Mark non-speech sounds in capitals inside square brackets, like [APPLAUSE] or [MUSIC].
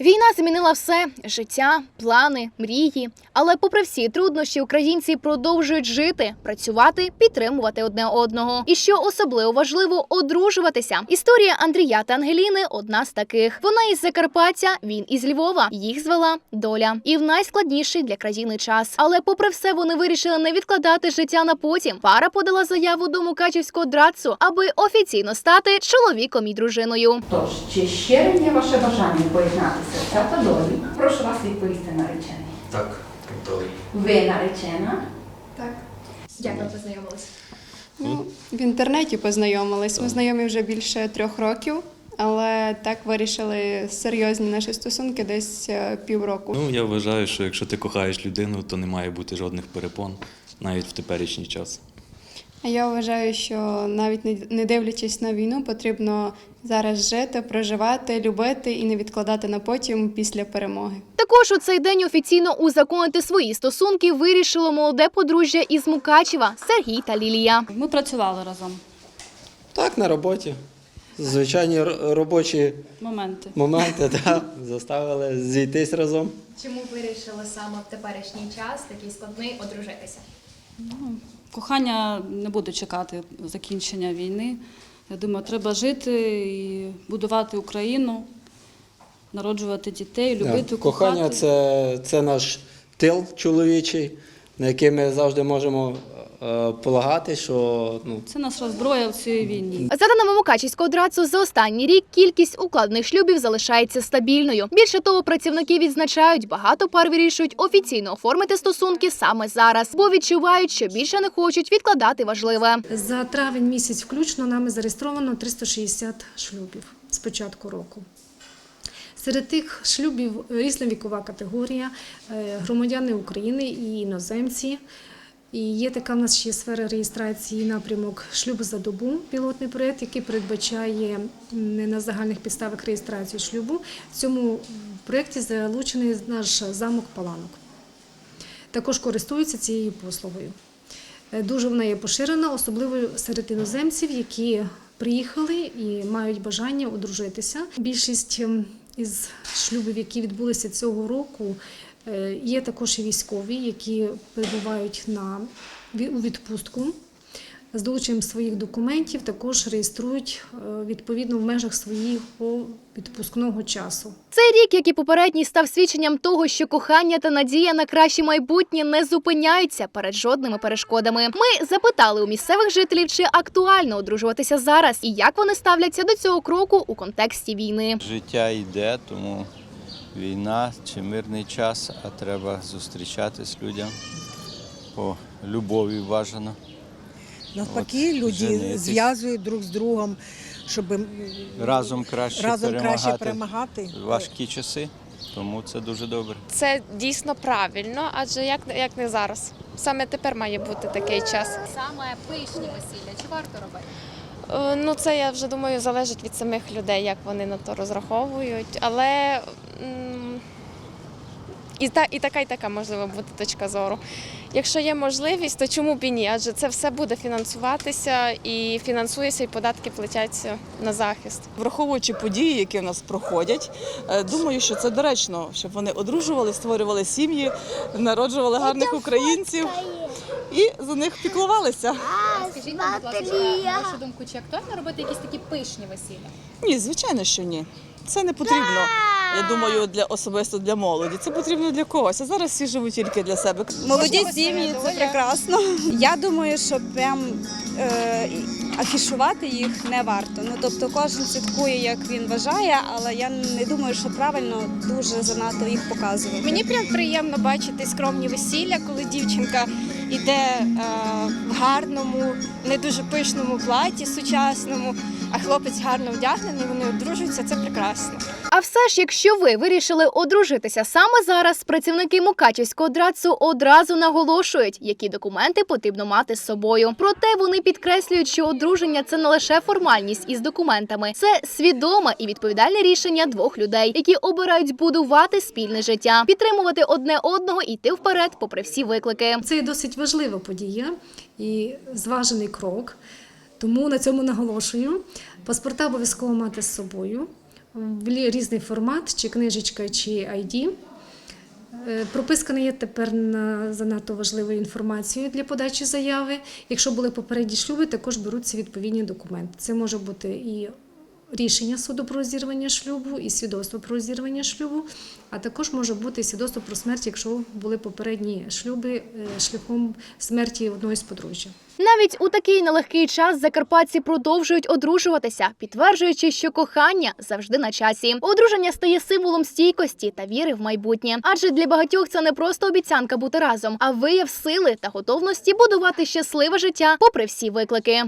Війна змінила все життя, плани, мрії. Але, попри всі труднощі, українці продовжують жити, працювати, підтримувати одне одного. І що особливо важливо, одружуватися. Історія Андрія та Ангеліни одна з таких. Вона із Закарпаття, він із Львова. Їх звела доля. І в найскладніший для країни час. Але, попри все, вони вирішили не відкладати життя на потім. Пара подала заяву до Мукачівського драцу, аби офіційно стати чоловіком і дружиною. Тож, чи щире ваше бажання поєднати серця та долі? Прошу вас відповісти наречений. Так, готовий. Ви наречена? Так. Як ви познайомилися? Ну, в інтернеті познайомились. Ми знайомі вже більше трьох років, але так вирішили серйозні наші стосунки десь е, півроку. Ну, я вважаю, що якщо ти кохаєш людину, то не має бути жодних перепон, навіть в теперішній час. А я вважаю, що навіть не- не дивлячись на війну, потрібно зараз жити, проживати, любити і не відкладати на потім після перемоги. Також у цей день офіційно узаконити свої стосунки вирішило молоде подружжя із Мукачева Сергій та Лілія. Ми працювали разом. Так, на роботі. Звичайні робочі Моменти. моменти [LAUGHS] да, заставили зійтись разом. Чому вирішили саме в теперішній час, такий складний, одружитися? Кохання не буде чекати закінчення війни. Я думаю, треба жити і будувати Україну, народжувати дітей, любити, Да, Кохання кохати. це, це наш тил чоловічий, на який ми завжди можемо полагати, що ну, Це наша зброя в цій війні. За даними Мукачівського драцу, за останній рік кількість укладених шлюбів залишається стабільною. Більше того, працівники відзначають, багато пар вирішують офіційно оформити стосунки саме зараз, бо відчувають, що більше не хочуть відкладати важливе. За травень місяць включно нами зареєстровано 360 шлюбів з початку року. Серед тих шлюбів різна вікова категорія, е, громадяни України і іноземці. І є така в нас ще сфера реєстрації напрямок шлюб за добу, пілотний проєкт, який передбачає не на загальних підставах реєстрацію шлюбу. В цьому проєкті залучений наш замок Паланок. Також користуються цією послугою. Е, Дуже вона є поширена, особливо серед іноземців, які приїхали і мають бажання одружитися. Більшість із шлюбів, які відбулися цього року, є також і військові, які перебувають на у відпустку. З долученням своїх документів також реєструють е, відповідно в межах свого відпускного часу. Цей рік, як і попередній, став свідченням того, що кохання та надія на краще майбутнє не зупиняються перед жодними перешкодами. Ми запитали у місцевих жителів, чи актуально одружуватися зараз, і як вони ставляться до цього кроку у контексті війни. Життя йде, тому війна чи мирний час, а треба зустрічатись людям по любові бажано. Навпаки, От, люди женитись. зв'язують друг з другом, щоб Разом краще разом перемагати краще перемагати. важкі часи, тому це дуже добре. Це дійсно правильно, адже як, як не зараз. Саме тепер має бути такий час. Саме пишні весілля, чи варто робити? Е, Ну, це я вже думаю, залежить від самих людей, як вони на то розраховують. Але і, та, і така, і така можливо бути точка зору. Якщо є можливість, то чому б і ні? Адже це все буде фінансуватися і фінансується, і податки платяться на захист. Враховуючи події, які в нас проходять, е, думаю, що це доречно, щоб вони одружували, створювали сім'ї, народжували гарних українців і за них піклувалися. Скажіть нам, будь ласка, на вашу думку, чи актуально робити якісь такі пишні весілля? Ні, звичайно, що ні. Це не потрібно. Я думаю, для особисто для молоді. Це потрібно для когось. А зараз всі живуть тільки для себе. Молоді сім'ї це прекрасно. Я думаю, що прям е, афішувати їх не варто. Ну тобто кожен слідкує, як він вважає, але я не думаю, що правильно дуже занадто їх показувати. Мені прям приємно бачити скромні весілля, коли дівчинка йде е, в гарному, не дуже пишному платі сучасному, а хлопець гарно вдягнений, вони одружуються. Це прекрасно. А все ж, якщо ви вирішили одружитися саме зараз, працівники Мукачівського драцу одразу наголошують, які документи потрібно мати з собою. Проте вони підкреслюють, що одруження це не лише формальність із документами, це свідоме і відповідальне рішення двох людей, які обирають будувати спільне життя, підтримувати одне одного і йти вперед, попри всі виклики. Це досить важлива подія і зважений крок. Тому на цьому наголошую. Паспорта обов'язково мати з собою. в різний формат, чи книжечка, чи ID. Е, Прописка не є тепер на занадто важливою інформацією для подачі заяви. Якщо були попередні шлюби, також беруться відповідні документи. Це може бути і рішення суду про розірвання шлюбу, і свідоцтво про розірвання шлюбу, а також може бути свідоцтво про смерть, якщо були попередні шлюби е, шляхом смерті одного з подружжя. Навіть у такий нелегкий час закарпатці продовжують одружуватися, підтверджуючи, що кохання завжди на часі. Одруження стає символом стійкості та віри в майбутнє. Адже для багатьох це не просто обіцянка бути разом, а вияв сили та готовності будувати щасливе життя попри всі виклики.